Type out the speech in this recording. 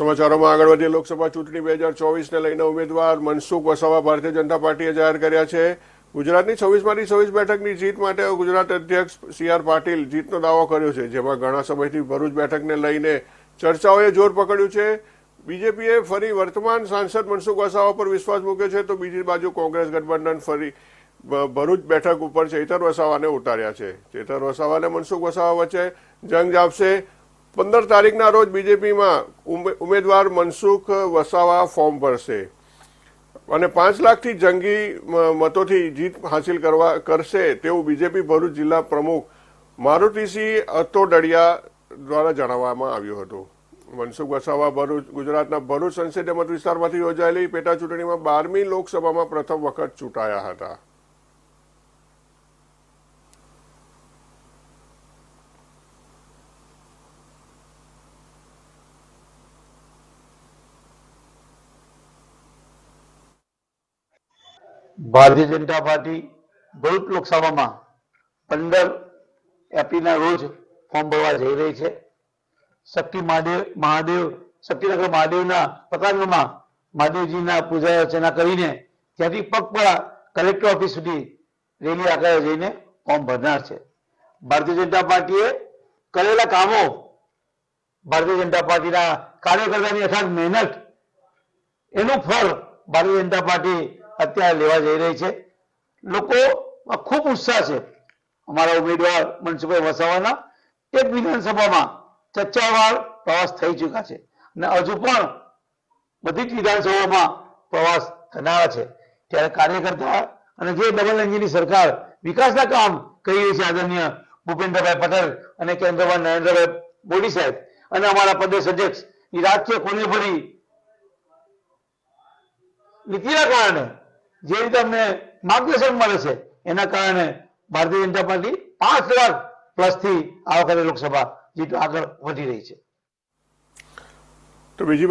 સમાચારોમાં આગળ વધીએ. લોકસભા ચૂંટણી બે હજાર ચોવીસને લઈને ઉમેદવાર મનસુખ વસાવા ભારતીય જનતા પાર્ટીએ જાહેર કર્યા છે. ગુજરાતની છવ્વીસમાંથી છવ્વીસ બેઠકની જીત માટે ગુજરાત અધ્યક્ષ સી આર પાટીલ જીતનો દાવો કર્યો છે, જેમાં ઘણા સમયથી ભરૂચ બેઠકને લઈને ચર્ચાઓએ જોર પકડ્યું છે. બીજેપીએ ફરી વર્તમાન સાંસદ મનસુખ વસાવા પર વિશ્વાસ મૂક્યો છે, તો બીજી બાજુ કોંગ્રેસ ગઠબંધન ફરી ભરૂચ બેઠક ઉપર ચેતર વસાવાને ઉતાર્યા છે. ચેતર વસાવા અને મનસુખ વસાવા વચ્ચે જંગ જાપશે. પંદર તારીખના રોજ બીજેપીમાં ઉમેદવાર મનસુખ વસાવા ફોર્મ ભરશે. અને પાંચ લાખથી જંગી મતોથી જીત હાંસિલ કરવા કરશે તેવું બીજેપી ભરૂચ જિલ્લા પ્રમુખ મારુતિસિંહ અતોડડિયા દ્વારા જણાવવામાં આવ્યું હતું. મનસુખ વસાવા ભરૂચ, ગુજરાતના ભરૂચ સંસદીય મત વિસ્તારમાંથી યોજાયેલી પેટા ચૂંટણીમાં બારમી લોકસભામાં પ્રથમ વખત ચૂંટાયા હતા. ભારતીય જનતા પાર્ટી ભરૂચ લોકસભામાં પંદર એપ્રિલના રોજ ફોર્મ ભરવા જઈ રહી છે. શક્તિ મહાદેવ મહાદેવ, શક્તિનગર મહાદેવના પ્રતાંગણમાં મહાદેવજીના પૂજા અર્ચના કરીને ત્યાંથી પગપળા કલેક્ટર ઓફિસ સુધી રેલી આગળ જઈને ફોર્મ ભરનાર છે. ભારતીય જનતા પાર્ટીએ કરેલા કામો ભારતીય જનતા પાર્ટીના કાર્યકર્તાની અથાગ મહેનત એનું ફળ ભારતીય જનતા પાર્ટી અત્યારે લેવા જઈ રહી છે. લોકો ખૂબ ઉત્સાહ છે. અમારા ઉમેદવાર મનસુખભાઈ વસાવાના એક વિધાનસભામાં ચર્ચાવાર પ્રવાસ થઈ ચૂક્યા છે. અને હજુ પણ બધી જ વિધાનસભામાં પ્રવાસ થનારા છે. ત્યારે કાર્યકર્તા અને જે ડબલ એન્જિનની સરકાર વિકાસના કામ કરી રહી છે આદરણીય ભૂપેન્દ્રભાઈ પટેલ અને કેન્દ્રમાં નરેન્દ્રભાઈ મોદી સાહેબ અને અમારા પ્રદેશ અધ્યક્ષની રાજકીય કોને ભરી નીતિના કારણે જે રીતે અમને માર્ગદર્શન મળે છે, એના કારણે ભારતીય જનતા પાર્ટી પાંચ લાખ પ્લસથી આ વખતે લોકસભા જીત આગળ વધી રહી છે. તો બીજી